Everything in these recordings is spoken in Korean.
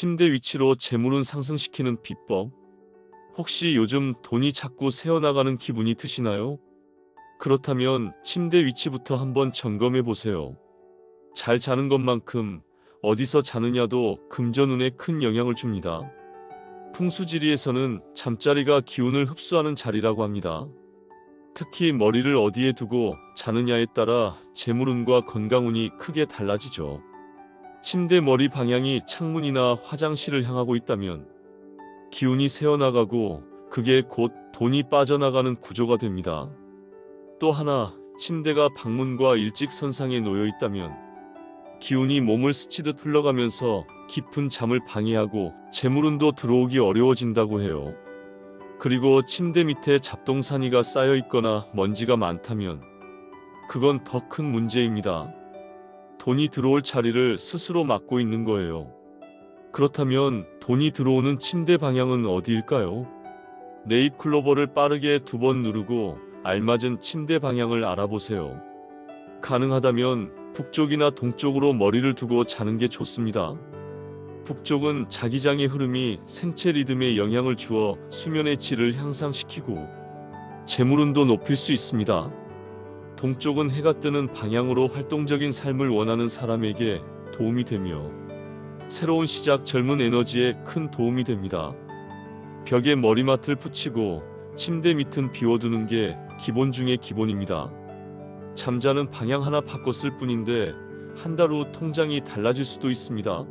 침대 위치로 재물운 상승시키는 비법. 혹시 요즘 돈이 자꾸 새어나가는 기분이 드시나요? 그렇다면 침대 위치부터 한번 점검해 보세요. 잘 자는 것만큼 어디서 자느냐도 금전운에 큰 영향을 줍니다. 풍수지리에서는 잠자리가 기운을 흡수하는 자리라고 합니다. 특히 머리를 어디에 두고 자느냐에 따라 재물운과 건강운이 크게 달라지죠. 침대 머리 방향이 창문이나 화장실을 향하고 있다면 기운이 새어나가고 그게 곧 돈이 빠져나가는 구조가 됩니다. 또 하나 침대가 방문과 일직선상에 놓여 있다면 기운이 몸을 스치듯 흘러가면서 깊은 잠을 방해하고 재물운도 들어오기 어려워진다고 해요. 그리고 침대 밑에 잡동사니가 쌓여 있거나 먼지가 많다면 그건 더 큰 문제입니다. 돈이 들어올 자리를 스스로 막고 있는 거예요. 그렇다면 돈이 들어오는 침대 방향은 어디일까요? 네잎 클로버를 빠르게 두 번 누르고 알맞은 침대 방향을 알아보세요. 가능하다면 북쪽이나 동쪽으로 머리를 두고 자는 게 좋습니다. 북쪽은 자기장의 흐름이 생체 리듬에 영향을 주어 수면의 질을 향상시키고 재물 운도 높일 수 있습니다. 동쪽은 해가 뜨는 방향으로 활동적인 삶을 원하는 사람에게 도움이 되며 새로운 시작 젊은 에너지에 큰 도움이 됩니다. 벽에 머리맡을 붙이고 침대 밑은 비워두는 게 기본 중의 기본입니다. 잠자는 방향 하나 바꿨을 뿐인데 한 달 후 통장이 달라질 수도 있습니다.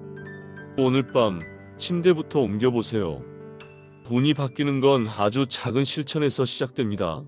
오늘 밤 침대부터 옮겨보세요. 돈이 바뀌는 건 아주 작은 실천에서 시작됩니다.